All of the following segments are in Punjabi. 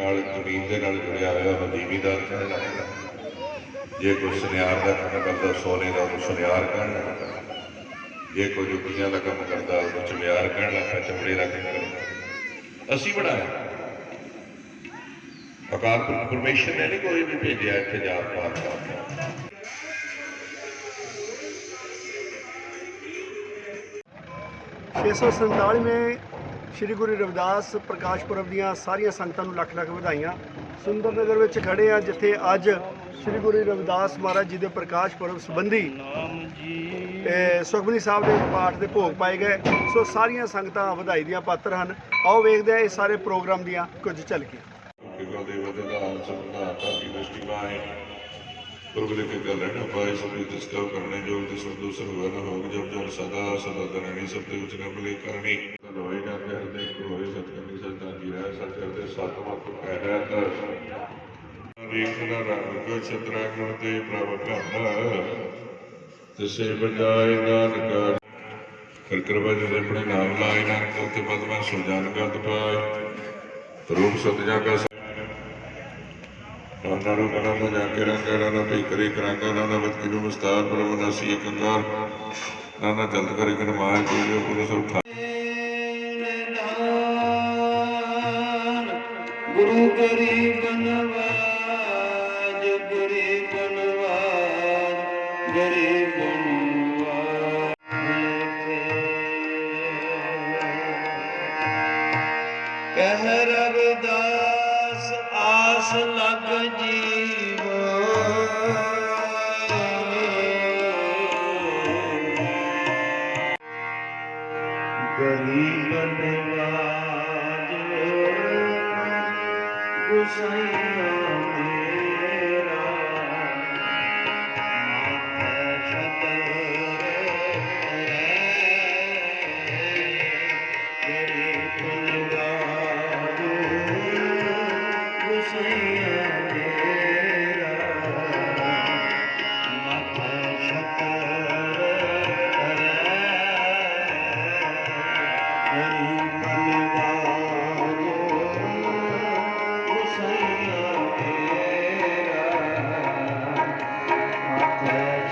ਨਾਲ ਜ਼ਮੀਨ ਦੇ ਨਾਲ ਜੁੜਿਆ ਹੋਇਆ ਉਹ ਜ਼ਿਮੀਦਾਰ ਕਹਿਣ ਲੱਗਦਾ ਜੇ ਕੋਈ ਸੁਨਿਆਰ ਦਾ ਕੰਮ ਕਰਦਾ, ਸੋਨੇ ਦਾ ਉਹ ਸੁਨਿਆਰ ਕਹਿਣ ਲੱਗਦਾ ਜੇ ਕੋਈ ਜੁੱਤੀਆਂ ਦਾ ਕੰਮ ਕਰਦਾ ਉਹ ਚਮਿਆਰ ਕਹਿਣ ਲੱਗਾ ਚਮੜੇ ਦਾ ਕੰਮ ਕਰਦਾ। ਅਸੀਂ ਬਣਾਇਆ। ਅਕਾਲ ਪੁਰਖ ਪਰਮੇਸ਼ਰ ਨੇ ਨਹੀਂ ਕੋਈ ਵੀ ਭੇਜਿਆ ਇੱਥੇ ਜਾਤ ਪਾਤ ਦਾ। 647ਵੇਂ ਸ੍ਰੀ ਗੁਰੂ ਰਵਿਦਾਸ ਪ੍ਰਕਾਸ਼ ਪੁਰਬ ਦੀਆਂ ਸਾਰੀਆਂ ਸੰਗਤਾਂ ਨੂੰ ਲੱਖ ਲੱਖ ਵਧਾਈਆਂ। ਸੁੰਦਰ ਨਗਰ ਵਿੱਚ ਖੜੇ ਆ ਜਿੱਥੇ ਅੱਜ ਸ੍ਰੀ ਗੁਰੂ ਰਵਿਦਾਸ ਮਹਾਰਾਜ ਜੀ ਦੇ ਪ੍ਰਕਾਸ਼ ਪੁਰਬ ਸੰਬੰਧੀ ਸੁਖਮਨੀ ਸਾਹਿਬ ਦੇ ਪਾਠ ਦੇ ਭੋਗ ਪਾਏ ਗਏ। ਸੋ ਸਾਰੀਆਂ ਸੰਗਤਾਂ ਵਧਾਈ ਦੀਆਂ ਪਾਤਰ ਹਨ। ਆਓ ਵੇਖਦੇ ਆ ਇਹ ਸਾਰੇ ਪ੍ਰੋਗਰਾਮ ਦੀਆਂ ਕੁਝ ਝਲਕੀਆਂ। ਪ੍ਰਭੂ ਦੇ ਕੇ ਗੱਲ ਪਾਏ, ਸਭ ਨੂੰ ਦਿਸਕਾ ਕਰਨੇ ਜੋ ਤੇ ਸਭ ਦੂਸਰ ਹੋਇਆ ਹੋਗ ਜਬ ਜਬ ਸਦਾ ਸਦਾ ਦਰਣੀ ਸਭ ਦੇ ਵਿੱਚ ਕਰਨੀ। ਲੋਏ ਨਾ ਕਰਦੇ ਕੋ ਹੋਏ ਸਤ ਕਰਨੀ ਸਦਾ ਜੀ ਰਹਿ ਸਤ ਕਰਦੇ ਸਤ ਮਤ ਕਹਿ ਰਿਹਾ ਤਾਂ ਰੀਖ ਨਾ ਰੰਗ ਕੋ ਛਤਰਾ ਗੁਣ ਤੇ ਪ੍ਰਭ ਭੰਨਾ ਤਿਸੇ ਬਜਾਏ ਨਾਨਕ। ਫਿਰ ਕਿਰਪਾ ਜੀ ਦੇ ਆਪਣੇ ਨਾਮ ਲਾਏ, ਨਾਨਕ ਤੇ ਪਦਮਾ ਸੁਜਾਨ ਗਤ ਪਾਏ। ਰੂਪ ਸਤ ਜਾ ਕਾ ਉਹਨਾਂ ਨੂੰ ਕਰਾਂ ਦਾ ਜਾ ਕੇ ਰੰਗਾ ਨਾ ਭਈ ਕਰੇ ਕਰਾਂਗਾ ਨਾ ਵਤ ਕਿਨੂੰ ਵਿਸਤਾਰ ਪ੍ਰਭ ਨਾਸੀ ਇਕੰਗਾਰ ਨਾ ਨਾ ਜਲਦ ਕਰੇ ਕਿ ਮਾਇਆ ਕੋਈ ਜੋ ਪੁਰ ਸਭ ਗੁਰੂ ਗਰੀ ਨਵਾਜ ਗਰੀਬ ਨਵਾਜ ਗਰੀਬ ਨਵਾਜ। ਕਹਿ ਰਵਿਦਾਸ ਆਸ ਲਗ ਜੀ। Sorry. ਗੁਸਾਈਆ ਮੇਰਾ ਮਾਥੈ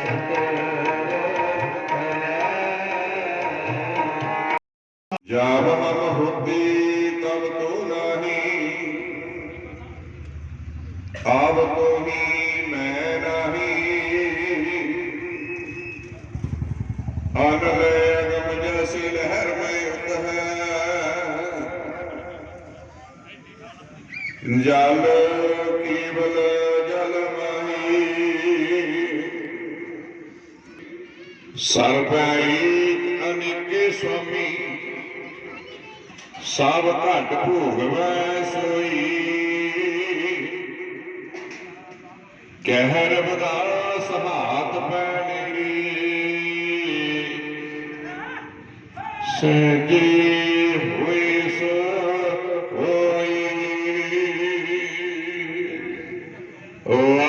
ਤਬ ਤੋ ਨਹੀਂ। ਆਵ ਤੋ ਹੀ ਮੈਂ ਨਹੀਂ। ਅਨਲੇ ਅਗਮ ਜੈਸੀ ਲਹਿਰ ਜਲ ਕੇਵਲ ਜਲ ਮਹੀ। ਸਰਬੈ ਏਕ ਅਨੇਕੇ ਸੁਆਮੀ, ਸਭ ਘਟ ਭੋਗਵੈ ਸੋਈ। ਕਹਿ ਰਬਦਾਸ ਹਾਥ ਪੈ ਮੇਰੀ ਸਜੇ ਹੋਏ